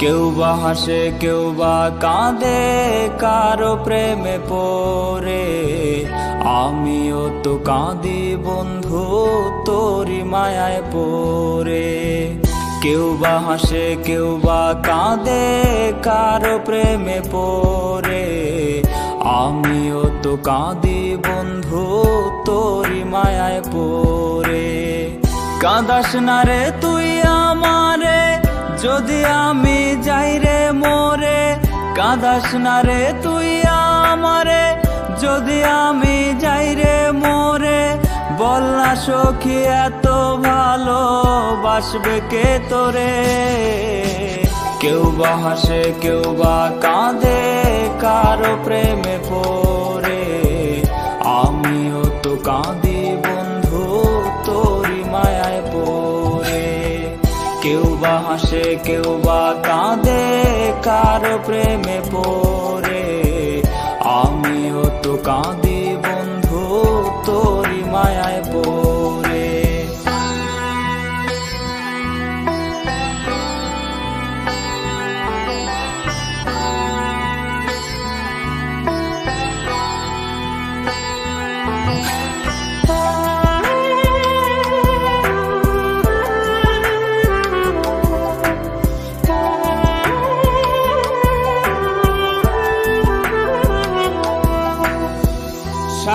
কেউ বা হাসে, কেউ বা কাঁদে, কারও প্রেমে পড়ে। আমিও তো কাঁদি বন্ধু তোরি মায়ায় পড়ে। কেউ বা হাসে, কেউ বা কাঁদে, কারও প্রেমে পড়ে। আমিও তো কাঁদি বন্ধু তোরি মায়ায় পড়ে। কাঁদাস না রে তুই যদি আমি যাই রে মোরে, কাঁদাস না রে তুই আমারে। যদি আমি যাই রে মোরে, বল না সখী, এত ভালো বাসবে কে তোরে? কেউ বা হাসে কেউ বা কাঁদে, কারও প্রেমে পড়ে। কেউ বা হাসে কেউ বা কাঁদে কার প্রেমে পড়ে? আমিও তো কাঁদি।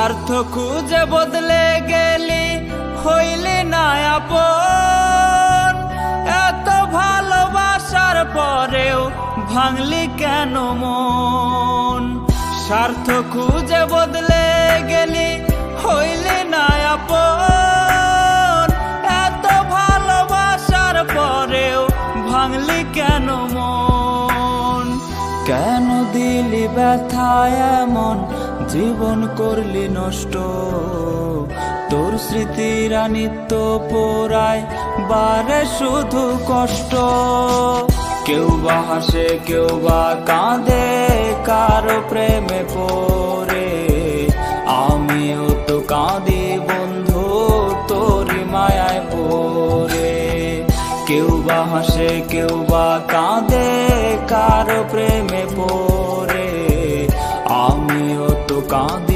স্বার্থ খুঁজে বদলে গেলি, হইলি না এত ভালোবাসার পরেও ভাঙলি কেন মন? স্বার্থ খুঁজে বদলে গেলি, হইলি না আপন। এত ভালোবাসার পরেও ভাঙলি কেন মন? কেন দিলি ব্যথায় এমন জীবন করলি নষ্ট। তোর স্মৃতিরা নিত্য পোড়ায় বারে শুধু কষ্ট। কেউ বা হাসে, কেউ বা কাঁদে, কারও প্রেমে পড়ে। আমিও তো কাঁদি বন্ধু তোরি মায়ায় পড়ে। কেউ বা হাসে, কেউ বা কাঁদে, কারও প্রেমে পড়ে। காதல்